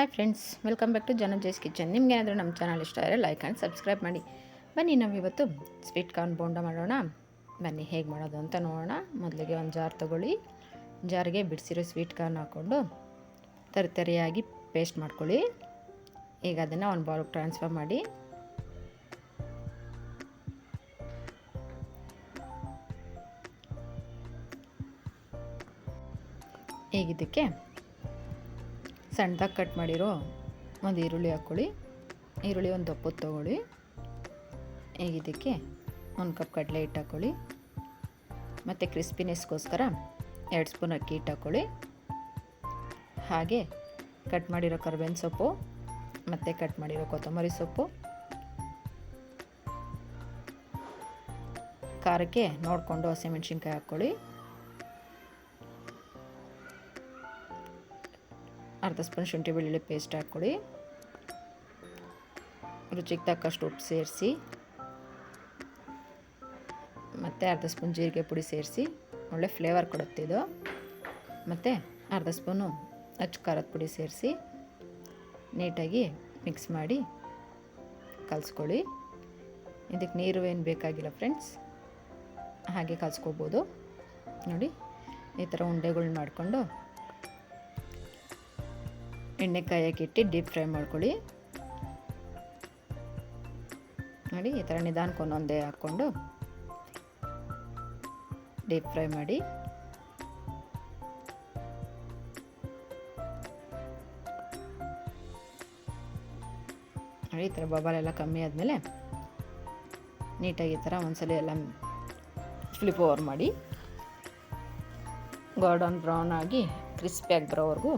Hi friends welcome back to ಜನ ಜೈಸ್ kitchen ನಿಮ್ಗೆ ಏನಾದರೂ ನಮ್ಮ ಚಾನಲ್ ಇಷ್ಟ ಆದರೆ ಲೈಕ್ ಆ್ಯಂಡ್ ಸಬ್ಸ್ಕ್ರೈಬ್ ಮಾಡಿ. ಬನ್ನಿ ನಾವು ಇವತ್ತು ಸ್ವೀಟ್ ಕಾರ್ನ್ ಬೋಂಡ ಮಾಡೋಣ. ಬನ್ನಿ ಹೇಗೆ ಮಾಡೋದು ಅಂತ ನೋಡೋಣ. ಮೊದಲಿಗೆ ಒಂದು ಜಾರ್ ತೊಗೊಳ್ಳಿ. ಜಾರಿಗೆ ಬಿಡಿಸಿರೋ ಸ್ವೀಟ್ ಕಾರ್ನ್ ಹಾಕ್ಕೊಂಡು ತರಿತರಿಯಾಗಿ ಪೇಸ್ಟ್ ಮಾಡ್ಕೊಳ್ಳಿ. ಈಗ ಅದನ್ನು ಒಂದು ಬೌಲ್ಗೆ ಟ್ರಾನ್ಸ್ಫರ್ ಮಾಡಿ. ಈಗ ಇದಕ್ಕೆ ಸಣ್ಣದಾಗಿ ಕಟ್ ಮಾಡಿರೋ ಒಂದು ಈರುಳ್ಳಿ ಹಾಕ್ಕೊಳ್ಳಿ. ಈರುಳ್ಳಿ ಒಂದು ದಪ್ಪದ ತೊಗೊಳ್ಳಿ. ಈಗ ಇದಕ್ಕೆ ಒಂದು ಕಪ್ ಕಡಲೆ ಹಿಟ್ಟು ಹಾಕ್ಕೊಳ್ಳಿ. ಮತ್ತು ಕ್ರಿಸ್ಪಿನೆಸ್ಗೋಸ್ಕರ ಎರಡು ಸ್ಪೂನ್ ಅಕ್ಕಿ ಹಿಟ್ಟು ಹಾಕ್ಕೊಳ್ಳಿ. ಹಾಗೆ ಕಟ್ ಮಾಡಿರೋ ಕರ್ಬೇವಿನ ಸೊಪ್ಪು, ಮತ್ತು ಕಟ್ ಮಾಡಿರೋ ಕೊತ್ತಂಬರಿ ಸೊಪ್ಪು. ಖಾರಕ್ಕೆ ನೋಡಿಕೊಂಡು ಹಸಿಮೆಣ್ಸಿನ್ಕಾಯಿ ಹಾಕ್ಕೊಳ್ಳಿ. ಅರ್ಧ ಸ್ಪೂನ್ ಶುಂಠಿ ಬೆಳ್ಳುಳ್ಳಿ ಪೇಸ್ಟ್ ಹಾಕ್ಕೊಡಿ. ರುಚಿಗೆ ತಕ್ಕಷ್ಟು ಉಪ್ಪು ಸೇರಿಸಿ, ಮತ್ತು ಅರ್ಧ ಸ್ಪೂನ್ ಜೀರಿಗೆ ಪುಡಿ ಸೇರಿಸಿ, ಒಳ್ಳೆ ಫ್ಲೇವರ್ ಕೊಡುತ್ತೆ ಇದು. ಮತ್ತು ಅರ್ಧ ಸ್ಪೂನು ಅಚ್ಚು ಖಾರದ ಪುಡಿ ಸೇರಿಸಿ, ನೀಟಾಗಿ ಮಿಕ್ಸ್ ಮಾಡಿ ಕಲಿಸ್ಕೊಳ್ಳಿ. ಇದಕ್ಕೆ ನೀರು ಏನು ಬೇಕಾಗಿಲ್ಲ ಫ್ರೆಂಡ್ಸ್, ಹಾಗೆ ಕಲಿಸ್ಕೋಬೋದು. ನೋಡಿ, ಈ ಥರ ಉಂಡೆಗಳನ್ನ ಮಾಡಿಕೊಂಡು ಎಣ್ಣೆ ಕಾಯಕ್ಕೆ ಇಟ್ಟು ಡೀಪ್ ಫ್ರೈ ಮಾಡ್ಕೊಳ್ಳಿ. ನೋಡಿ, ಈ ಥರ ನಿಧಾನಕ್ಕೆ ಒಂದೊಂದೇ ಹಾಕ್ಕೊಂಡು ಡೀಪ್ ಫ್ರೈ ಮಾಡಿ. ನೋಡಿ, ಈ ಥರ ಬಬಾಲೆಲ್ಲ ಕಮ್ಮಿ ಆದಮೇಲೆ ನೀಟಾಗಿ ಈ ಥರ ಒಂದ್ಸಲ ಎಲ್ಲ ಫ್ಲಿಪ್ ಓವರ್ ಮಾಡಿ. ಗೋಲ್ಡನ್ ಬ್ರೌನ್ ಆಗಿ ಕ್ರಿಸ್ಪಿಯಾಗಿ ಬರೋವರೆಗೂ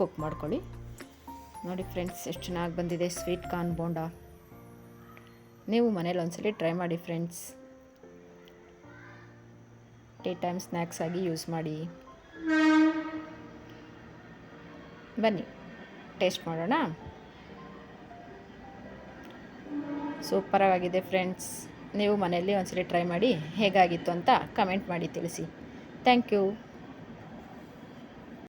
ಕುಕ್ ಮಾಡ್ಕೊಳ್ಳಿ. ನೋಡಿ ಫ್ರೆಂಡ್ಸ್, ಎಷ್ಟು ಚೆನ್ನಾಗಿ ಬಂದಿದೆ ಸ್ವೀಟ್ ಕಾರ್ನ್ ಬೋಂಡ. ನೀವು ಮನೇಲಿ ಒಂದ್ಸಲಿ ಟ್ರೈ ಮಾಡಿ ಫ್ರೆಂಡ್ಸ್. ಟೀ ಟೈಮ್ ಸ್ನ್ಯಾಕ್ಸ್ ಆಗಿ ಯೂಸ್ ಮಾಡಿ. ಬನ್ನಿ, ಟೇಸ್ಟ್ ಮಾಡೋಣ. ಸೂಪರಾಗಿದೆ ಫ್ರೆಂಡ್ಸ್. ನೀವು ಮನೆಯಲ್ಲಿ ಒಂದ್ಸಲಿ ಟ್ರೈ ಮಾಡಿ ಹೇಗಾಗಿತ್ತು ಅಂತ ಕಮೆಂಟ್ ಮಾಡಿ ತಿಳಿಸಿ. Thank you.